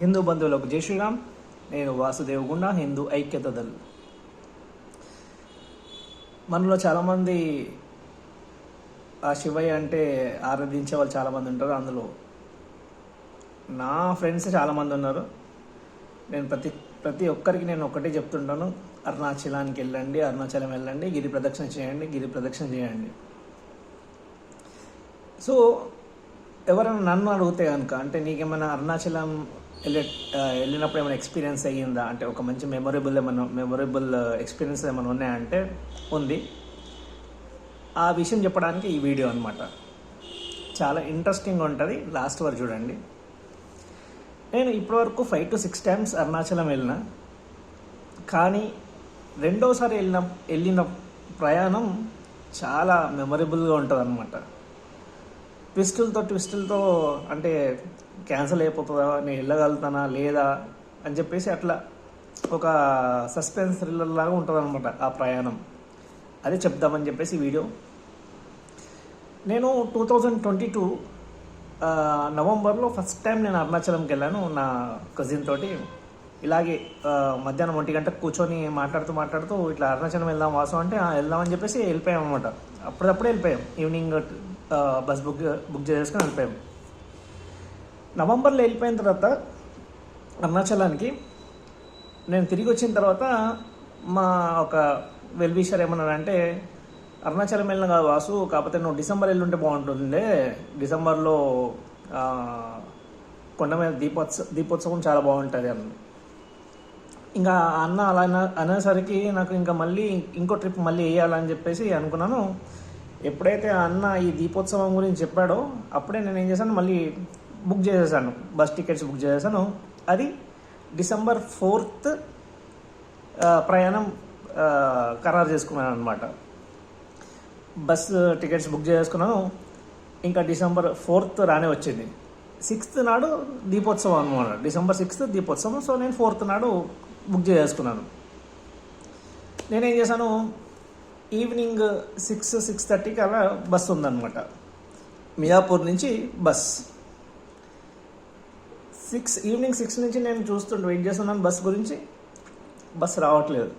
హిందూ బంధువులకు జై శ్రీరామ్. నేను వాసుదేవ్ గుండా హిందూ ఐక్యత దళ్ మనలో చాలామంది ఆ శివయ్య అంటే ఆరాధించే వాళ్ళు చాలామంది ఉంటారు. అందులో నా ఫ్రెండ్స్ చాలామంది ఉన్నారు. నేను ప్రతి ప్రతి ఒక్కరికి నేను ఒకటే చెప్తుంటాను. అరుణాచలానికి వెళ్ళండి అరుణాచలం వెళ్ళండి గిరి ప్రదక్షిణ చేయండి గిరి ప్రదక్షిణ చేయండి. సో ఎవరైనా నన్ను అడిగితే కనుక అంటే నీకేమైనా అరుణాచలం వెళ్ళే వెళ్ళినప్పుడు ఏమైనా ఎక్స్పీరియన్స్ అయ్యిందా? అంటే ఒక మంచి మెమొరబుల్ ఏమైనా మెమొరబుల్ ఎక్స్పీరియన్స్ ఏమైనా ఉన్నాయంటే ఉంది. ఆ విషయం చెప్పడానికి ఈ వీడియో అనమాట చాలా ఇంట్రెస్టింగ్ ఉంటుంది. లాస్ట్ వరకు చూడండి. నేను ఇప్పటివరకు five to six times Arunachalam వెళ్ళిన. కానీ రెండోసారి వెళ్ళిన వెళ్ళిన ప్రయాణం చాలా మెమొరబుల్గా ఉంటుంది అనమాట ట్విస్టులతో ట్విస్టులతో అంటే క్యాన్సిల్ అయిపోతుందా నేను వెళ్ళగలుగుతానా లేదా అని చెప్పేసి అట్లా ఒక సస్పెన్స్ థ్రిల్లర్ లాగా ఉంటుంది అనమాట ఆ ప్రయాణం. అదే చెప్దామని చెప్పేసి వీడియో. నేను టూ థౌజండ్ ట్వంటీ టూ నవంబర్లో ఫస్ట్ టైం నేను అరుణాచలంకి వెళ్ళాను నా కజిన్ తోటి. ఇలాగే మధ్యాహ్నం ఒంటి గంటకు కూర్చొని మాట్లాడుతూ మాట్లాడుతూ ఇట్లా అరుణాచలం వెళ్దాం వాసం అంటే వెళ్దామని చెప్పేసి వెళ్ళిపోయాం అనమాట అప్పుడప్పుడే వెళ్ళిపోయాం. ఈవినింగ్ బస్ బుక్ బుక్ చేసేసుకుని వెళ్ళిపోయాం. నవంబర్లో వెళ్ళిపోయిన తర్వాత అరుణాచలానికి నేను తిరిగి వచ్చిన తర్వాత మా ఒక వెల్విషర్ విషర్ అంటే అరుణాచలం వెళ్ళిన కాదు వాసు కాకపోతే నువ్వు డిసెంబర్ వెళ్ళి ఉంటే బాగుంటుండే. డిసెంబర్లో కొండ మీద దీపోత్సవ దీపోత్సవం చాలా బాగుంటుంది అని ఇంకా అన్న అలా అనేసరికి నాకు ఇంకా మళ్ళీ ఇంకో ట్రిప్ మళ్ళీ వేయాలని చెప్పేసి అనుకున్నాను. ఎప్పుడైతే అన్న ఈ దీపోత్సవం గురించి చెప్పాడో అప్పుడే నేను ఏం చేశాను మళ్ళీ బుక్ చేసేసాను. బస్ టికెట్స్ బుక్ చేసేసాను. అది డిసెంబర్ ఫోర్త్ ప్రయాణం ఖరారు చేసుకున్నాను అనమాట బస్ టికెట్స్ బుక్ చేసుకున్నాను. ఇంకా డిసెంబర్ ఫోర్త్ రానే వచ్చింది. సిక్స్త్ నాడు దీపోత్సవం అనమాట డిసెంబర్ సిక్స్త్ దీపోత్సవం. సో నేను ఫోర్త్ నాడు బుక్ చేసుకున్నాను. నేనేం చేశాను? ఈవినింగ్ సిక్స్ సిక్స్ థర్టీకి అలా బస్ ఉందన్నమాట. మియాపూర్ నుంచి బస్. సిక్స్ ఈవినింగ్ సిక్స్ నుంచి నేను చూస్తుంటే వెయిట్ చేస్తున్నాను బస్ గురించి. బస్ రావట్లేదు.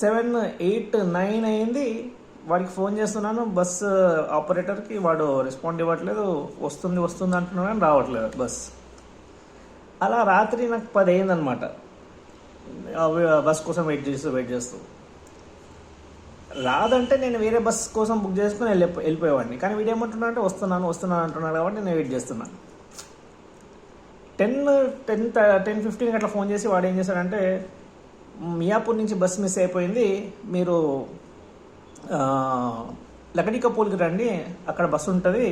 సెవెన్ ఎయిట్ నైన్ అయింది. వాడికి ఫోన్ చేస్తున్నాను. బస్ ఆపరేటర్కి వాడు రెస్పాండ్ ఇవ్వట్లేదు. వస్తుంది వస్తుంది అంటున్నాను కానీ రావట్లేదు బస్. అలా రాత్రి నాకు పది అయిందనమాట బస్ కోసం వెయిట్ చేస్తూ వెయిట్ చేస్తూ. రాదంటే నేను వేరే బస్ కోసం బుక్ చేసుకుని వెళ్ళి వెళ్ళిపోయేవాడిని. కానీ వీడు ఏమంటున్నా అంటే వస్తున్నాను వస్తున్నాను అంటున్నాడు కాబట్టి నేను వెయిట్ చేస్తున్నాను. టెన్ టెన్ టెన్ ఫిఫ్టీన్కి అట్లా ఫోన్ చేసి వాడు ఏం చేశాడంటే మియాపూర్ నుంచి బస్ మిస్ అయిపోయింది మీరు ఆ, లకడికపూల్కి రండి అక్కడ బస్సు ఉంటుంది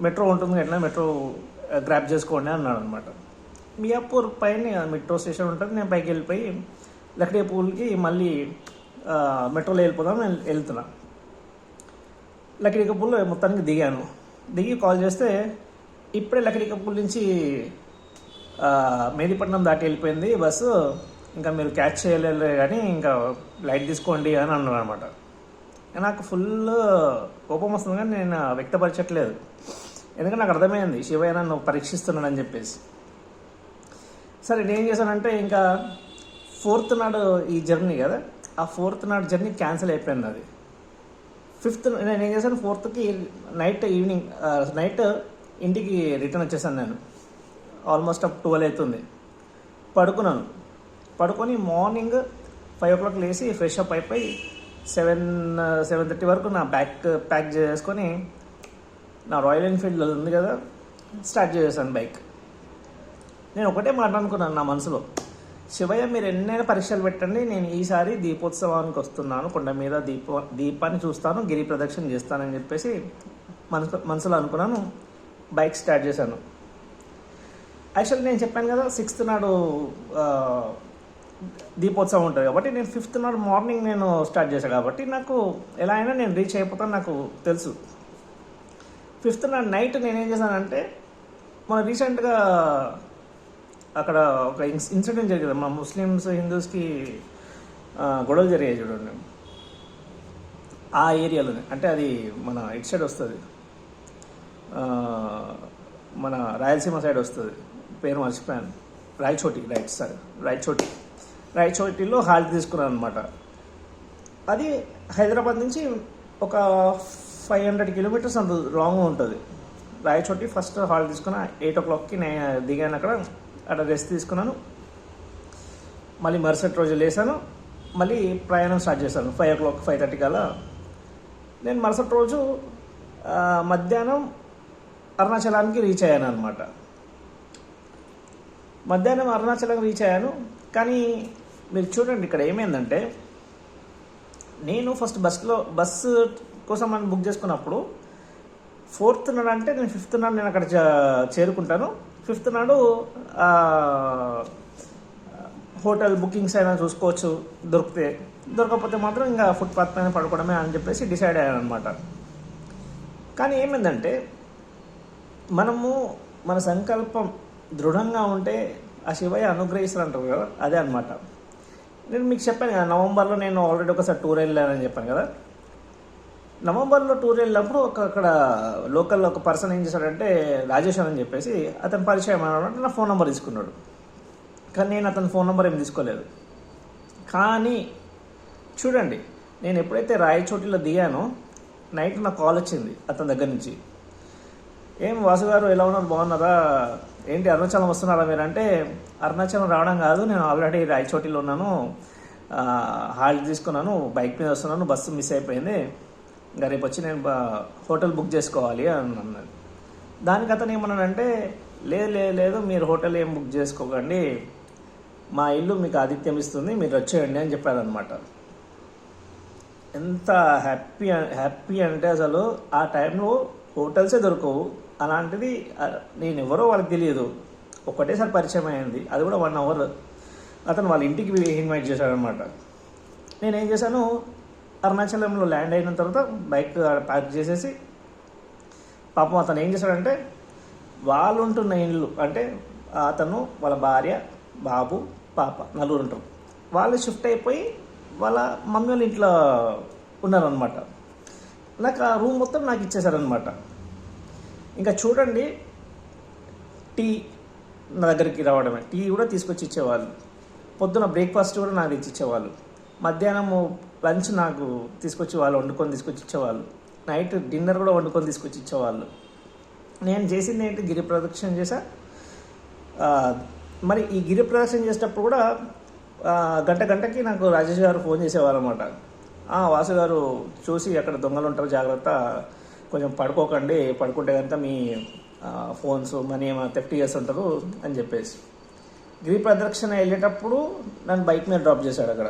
మెట్రో ఉంటుంది ఎట్లా మెట్రో గ్రాప్ చేసుకోండి అన్నాడు అనమాట మియాపూర్ పైన మెట్రో స్టేషన్ ఉంటుంది. నేను పైకి వెళ్ళిపోయి లకడికపూల్కి మళ్ళీ మెట్రోలో వెళ్ళిపోదాం నేను వెళ్తున్నా. లకడికపూల్లో మొత్తానికి దిగాను. దిగి కాల్ చేస్తే ఇప్పుడే లకడికపూల్ నుంచి మేదిపట్నం దాటి వెళ్ళిపోయింది బస్సు ఇంకా మీరు క్యాచ్ చేయలేదు కానీ ఇంకా లైట్ తీసుకోండి అని అన్నారు అనమాట. నాకు ఫుల్ కోపం వస్తుంది కానీ నేను వ్యక్తపరచట్లేదు. ఎందుకంటే నాకు అర్థమైంది శివయ్య నన్ను పరీక్షిస్తున్నాడని చెప్పేసి. సరే నేను ఏం చేశానంటే ఇంకా ఫోర్త్ నాడు ఈ జర్నీ కదా ఆ ఫోర్త్ నాడు జర్నీ క్యాన్సిల్ అయిపోయింది అది. ఫిఫ్త్ నేను ఏం చేశాను ఫోర్త్కి నైట్ ఈవినింగ్ నైట్ ఇంటికి రిటర్న్ వచ్చేసాను నేను. ఆల్మోస్ట్ అప్ ట్వెల్వ్ అవుతుంది. పడుకున్నాను. పడుకొని మార్నింగ్ ఫైవ్ ఓ క్లాక్ లేచి ఫ్రెష్ అప్ అయిపోయి సెవెన్ సెవెన్ థర్టీ వరకు నా బ్యాక్ ప్యాక్ చేసుకొని నా రాయల్ ఎన్ఫీల్డ్ ఉంది కదా స్టార్ట్ చేసేసాను బైక్. నేను ఒకటే మాట అనుకున్నాను నా మనసులో. శివయ్య మీరు ఎన్నైనా పరీక్షలు పెట్టండి నేను ఈసారి దీపోత్సవానికి వస్తున్నాను కొండ మీద దీప దీపాన్ని చూస్తాను గిరి ప్రదక్షిణ చేస్తానని చెప్పేసి మనసు మనసులో అనుకున్నాను బైక్ స్టార్ట్ చేశాను. యాక్చువల్లీ నేను చెప్పాను కదా సిక్స్త్ నాడు దీపోత్సవం ఉంటుంది కాబట్టి నేను ఫిఫ్త్ నాడు మార్నింగ్ నేను స్టార్ట్ చేశాను కాబట్టి నాకు ఎలా అయినా నేను రీచ్ అయిపోతాను నాకు తెలుసు. ఫిఫ్త్ నాడు నైట్ నేనేం చేశానంటే మన రీసెంట్గా అక్కడ ఒక ఇన్స్- ఇన్సిడెంట్ జరిగింది. మన ముస్లిమ్స్ హిందూస్కి గొడవలు జరిగాయి చూడండి. ఆ ఏరియాలోనే. అంటే అది మన ఇటు సైడ్ వస్తుంది. మన రాయలసీమ సైడ్ వస్తుంది. పేరు మర్చిపోయాను. Rayachoti right sir Rayachoti. రాయచోటిలో halt తీసుకున్నాను అనమాట అది హైదరాబాద్ నుంచి ఒక ఫైవ్ హండ్రెడ్ కిలోమీటర్స్ అంత లాంగ్ ఉంటుంది. రాయచోటి ఫస్ట్ హాల్ తీసుకున్న ఎయిట్ ఓ క్లాక్కి నేను దిగాను అక్కడ. అక్కడ రెస్ట్ తీసుకున్నాను. మళ్ళీ మరుసటి రోజు లేసాను. మళ్ళీ ప్రయాణం స్టార్ట్ చేశాను. Five o'clock five thirty కల్లా. నేను మరుసటి రోజు మధ్యాహ్నం అరుణాచలానికి రీచ్ అయ్యాను అనమాట మధ్యాహ్నం అరుణాచలం రీచ్ అయ్యాను. కానీ మీరు చూడండి ఇక్కడ ఏమైందంటే నేను ఫస్ట్ బస్సులో బస్సు కోసం మనం బుక్ చేసుకున్నప్పుడు ఫోర్త్ నాడు అంటే నేను ఫిఫ్త్ నాడు నేను అక్కడ చేరుకుంటాను. ఫిఫ్త్ నాడు హోటల్ బుకింగ్స్ అయినా చూసుకోవచ్చు. దొరికితే దొరకకపోతే మాత్రం ఇంకా ఫుట్పాత్ పైన పడుకోవడమే అని చెప్పేసి డిసైడ్ అయ్యాను అనమాట కానీ ఏమైందంటే మనము మన సంకల్పం దృఢంగా ఉంటే ఆ శివయ్య అనుగ్రహిస్తారు అంటారు కదా అదే అనమాట నేను మీకు చెప్పాను కదా నవంబర్లో నేను ఆల్రెడీ ఒకసారి టూర్ వెళ్ళానని చెప్పాను కదా. నవంబర్లో టూర్ వెళ్ళినప్పుడు ఒక అక్కడ లోకల్లో ఒక పర్సన్ ఏం చేశాడంటే రాజేష్ అని చెప్పేసి అతను పరిచయం అన్నాడు. నా ఫోన్ నెంబర్ తీసుకున్నాడు. కానీ నేను అతని ఫోన్ నెంబర్ ఏం తీసుకోలేదు. కానీ చూడండి నేను ఎప్పుడైతే రాయచోటిలో దిగానో నైట్ నాకు కాల్ వచ్చింది అతని దగ్గర నుంచి. ఏం వాసు గారు ఎలా ఉన్నారు? బాగున్నారా? ఏంటి అరుణాచలం వస్తున్నారా మీరు? అంటే అరుణాచలం రావడం కాదు నేను ఆల్రెడీ రాయచోటిలో ఉన్నాను. హాల్ హాల్ట్ తీసుకున్నాను బైక్ మీద వస్తున్నాను బస్సు మిస్ అయిపోయింది. ఇంకా రేపు వచ్చి నేను హోటల్ బుక్ చేసుకోవాలి అని అన్నది దానికి అతను ఏమన్నానంటే లేదు లేదు లేదు మీరు హోటల్ ఏం బుక్ చేసుకోకండి. మా ఇల్లు మీకు ఆతిథ్యం ఇస్తుంది మీరు వచ్చేయండి అని చెప్పారనమాట ఎంత హ్యాపీ హ్యాపీ అంటే అసలు ఆ టైంలో హోటల్సే దొరకవు. అలాంటిది నేను ఎవరో వాళ్ళకి తెలియదు. ఒకటేసారి పరిచయం అయింది. అది కూడా వన్ అవర్. అతను వాళ్ళ ఇంటికి ఇన్వైట్ చేశాడనమాట నేను ఏం చేశాను అరుణాచలంలో ల్యాండ్ అయిన తర్వాత బైక్ పార్క్ చేసేసి పాపం అతను ఏం చేశాడంటే వాళ్ళు ఉంటున్న ఇల్లు అంటే అతను వాళ్ళ భార్య బాబు పాప నలుగురు ఉంటారు వాళ్ళు షిఫ్ట్ అయిపోయి వాళ్ళ మమ్మీ వాళ్ళ ఇంట్లో ఉన్నారనమాట నాకు ఆ రూమ్ మొత్తం నాకు ఇచ్చేసారనమాట ఇంకా చూడండి టీ నా దగ్గరికి రావడమే. టీ కూడా తీసుకొచ్చి ఇచ్చేవాళ్ళు. పొద్దున బ్రేక్ఫాస్ట్ కూడా నాకు తెచ్చి ఇచ్చేవాళ్ళు మధ్యాహ్నము లంచ్ నాకు తీసుకొచ్చి వాళ్ళు వండుకొని తీసుకొచ్చి ఇచ్చేవాళ్ళు. నైట్ డిన్నర్ కూడా వండుకొని తీసుకొచ్చి ఇచ్చేవాళ్ళు. నేను చేసింది ఏంటి? గిరి ప్రదక్షిణ చేశా మరి ఈ గిరి ప్రదక్షిణ చేసేటప్పుడు కూడా గంట గంటకి నాకు రాజేష్ గారు ఫోన్ చేసేవారు అనమాట వాసు గారు చూసి అక్కడ దొంగలు ఉంటారు జాగ్రత్త కొంచెం పడుకోకండి పడుకుంటే కనుక మీ ఫోన్స్ మనీ ఏమైనా థెఫ్ట్ చేస్తుంటారు అని చెప్పేసి. గిరి ప్రదక్షిణ వెళ్ళేటప్పుడు నన్ను బైక్ మీద డ్రాప్ చేశాడు అక్కడ.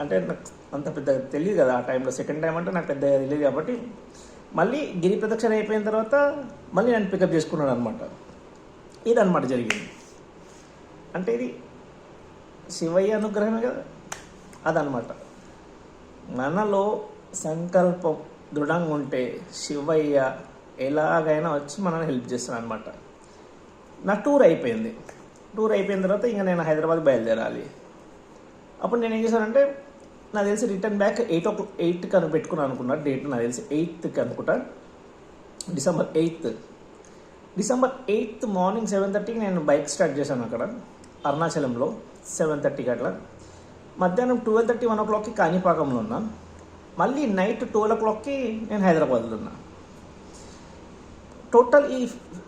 అంటే నాకు అంత పెద్ద తెలియదు కదా ఆ టైంలో సెకండ్ టైం అంటే నాకు పెద్ద తెలియదు కాబట్టి మళ్ళీ గిరి ప్రదక్షిణ అయిపోయిన తర్వాత మళ్ళీ నన్ను పికప్ చేసుకున్నాడు అనమాట ఇదనమాట జరిగింది. అంటే ఇది శివయ్య అనుగ్రహమే కదా. అదనమాట మనలో సంకల్పం దృఢంగా ఉంటే శివయ్య ఎలాగైనా వచ్చి మనల్ని హెల్ప్ చేస్తాను అనమాట నా టూర్ అయిపోయింది. టూర్ అయిపోయిన తర్వాత ఇంకా నేను హైదరాబాద్ బయలుదేరాలి. అప్పుడు నేను ఏం చేశానంటే నాకు తెలిసి రిటర్న్ బ్యాక్ ఎయిట్ ఓ ఎయిట్ కను పెట్టుకుని అనుకున్నా డేట్ నాకు తెలిసి ఎయిత్కి అనుకుంటా. December eighth December eighth morning seven థర్టీకి నేను బైక్ స్టార్ట్ చేశాను అక్కడ అరుణాచలంలో సెవెన్ థర్టీకి అట్లా. మధ్యాహ్నం ట్వెల్వ్ థర్టీ వన్ ఓ క్లాక్కి కాణిపాకంలో ఉన్నా. మళ్ళీ నైట్ ట్వెల్వ్ ఓ క్లాక్కి నేను హైదరాబాద్లో ఉన్నా. టోటల్ ఈ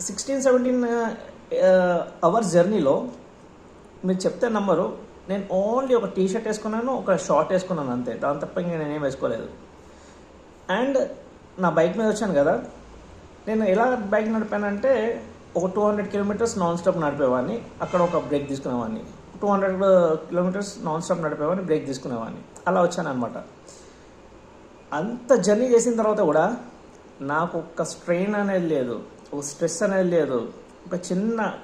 సిక్స్టీన్ సెవెంటీన్ అవర్స్ జర్నీలో మీరు చెప్తే నంబరు నేను ఓన్లీ ఒక టీ షర్ట్ వేసుకున్నాను ఒక షార్ట్ వేసుకున్నాను అంతే. దాని తప్ప ఇంకా నేనేం వేసుకోలేదు. అండ్ నా బైక్ మీద వచ్చాను కదా నేను ఎలా బైక్ నడిపానంటే ఒక two hundred kilometres non stop నడిపేవాడిని. అక్కడ ఒక break తీసుకునేవాడిని. Two hundred kilometres non stop నడిపేవాడిని break తీసుకునేవాడిని. అలా వచ్చాను అనమాట అంత జర్నీ చేసిన తర్వాత కూడా నాకు ఒక స్ట్రెయిన్ అనేది లేదు ఒక స్ట్రెస్ అనేది లేదు. ఒక చిన్న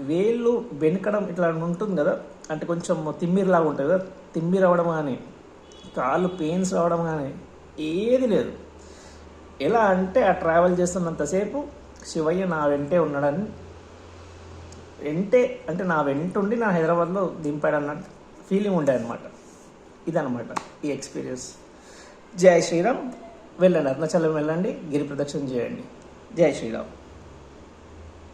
వేళ్ళు బెనకడం ఇట్లా ఉంటుంది కదా అంటే కొంచెం తిమ్మిరిలాగా ఉంటుంది కదా తిమ్మిరి అవ్వడం కానీ కాళ్ళు పెయిన్స్ రావడం కానీ ఏది లేదు. ఎలా అంటే ఆ ట్రావెల్ చేస్తున్నంతసేపు శివయ్య నా వెంటే ఉన్నాడని వెంటే అంటే నా వెంటుండి నా హైదరాబాద్లో దింపాడన్న ఫీలింగ్ ఉండే అనమాట ఇదనమాట ఈ ఎక్స్పీరియన్స్. జై శ్రీరామ్ వెళ్ళండి అరుణాచలం వెళ్ళండి గిరి ప్రదక్షిణ చేయండి. జై శ్రీరామ్.